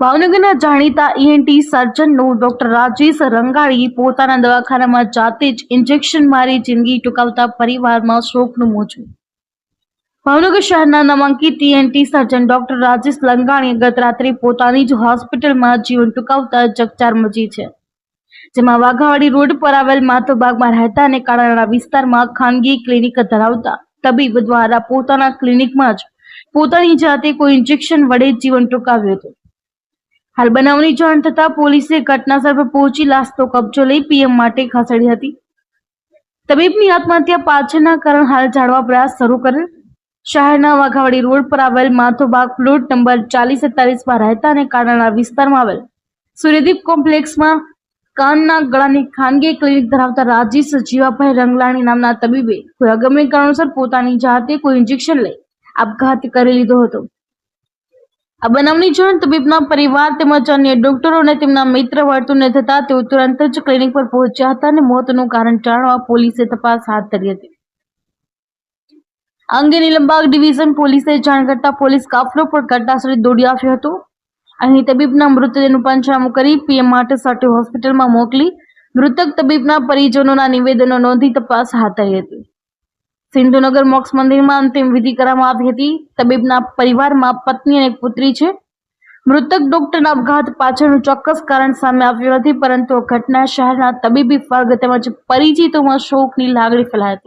ભાવનગરના જાણીતા ઈએનટી સર્જનનું ડોક્ટર રાજેશ રંગાળી પોતાના દવાખાનામાં જાતે જ ઇન્જેક્શન મારી જિંદગી ટૂંકાવતા પરિવારમાં શોકનું મોજું. ભાવનગર શહેરના નામાંકિત ઈએનટી સર્જન ડોક્ટર રાજેશ લંગાણીએ ગત રાત્રે પોતાની જ હોસ્પિટલમાં જીવન ટૂંકાવતા ચકચાર મચી છે. જેમાં વાઘાવાડી રોડ પર આવેલ માથોબાગમાં રહેતા અને કાળાના વિસ્તારમાં ખાનગી ક્લિનિક ધરાવતા તબીબ દ્વારા પોતાના ક્લિનિકમાં જ પોતાની જાતે કોઈ ઇન્જેક્શન વડે જીવન ટૂંકાવ્યું હતું. હાલ બનાવની જાણ થતા પોલીસે ઘટનાસ્થળ પર પહોંચી લાશનો કબજો લઈ પીએમ માટે ખસેડી હતી. તબીબની આત્મહત્યા પાછળના કારણ હાલ જાણવા પ્રયાસ શરૂ કરેલ શહેરના વાઘાવાડી રોડ પર આવેલ માથોબાગ પ્લોટ નંબર ચાલીસ એકતાલીસમાં રહેતા અને કાનાના વિસ્તારમાં આવેલ સૂર્યદીપ કોમ્પ્લેક્સમાં કાનના ગળાની ખાનગી ક્લિનિક ધરાવતા રાજેશ જીવાભાઈ રંગલાણી નામના તબીબે કોઈ અગમ્ય કારણોસર પોતાની જાતે કોઈ ઇન્જેક્શન લઈ આપઘાત કરી લીધો હતો. આ બનાવની જાણ તબીબના પરિવાર તેમજ અન્ય ડોક્ટરો અને તેમના મિત્ર વર્તુને થતા તેઓ તુરંત જ ક્લિનિક પર પહોંચ્યા હતા અને મોતનું કારણ જાણવા પોલીસે તપાસ હાથ ધરી હતી. અંગે નીલમબાગ ડિવિઝન પોલીસે જાણ કરતા પોલીસ કાફલો પણ ઘટનાસ્થળે દોડી આવ્યો હતો. અહીં તબીબના મૃતદેહનું પંચનામું કરી પીએમ માટે સાટી હોસ્પિટલમાં મોકલી મૃતક તબીબના પરિજનોના નિવેદનો નોંધી તપાસ હાથ ધરી હતી. સિંધુનગર મોક્ષ મંદિરમાં અંતિમ વિધિ કરવામાં આવી હતી. તબીબના પરિવારમાં પત્ની અને પુત્રી છે. મૃતક ડોક્ટરના અપઘાત પાછળનું ચોક્કસ કારણ સામે આવ્યું નથી, પરંતુ ઘટના શહેરના તબીબી વર્ગ તેમજ પરિચિતોમાં શોકની લાગણી ફેલાઈ હતી.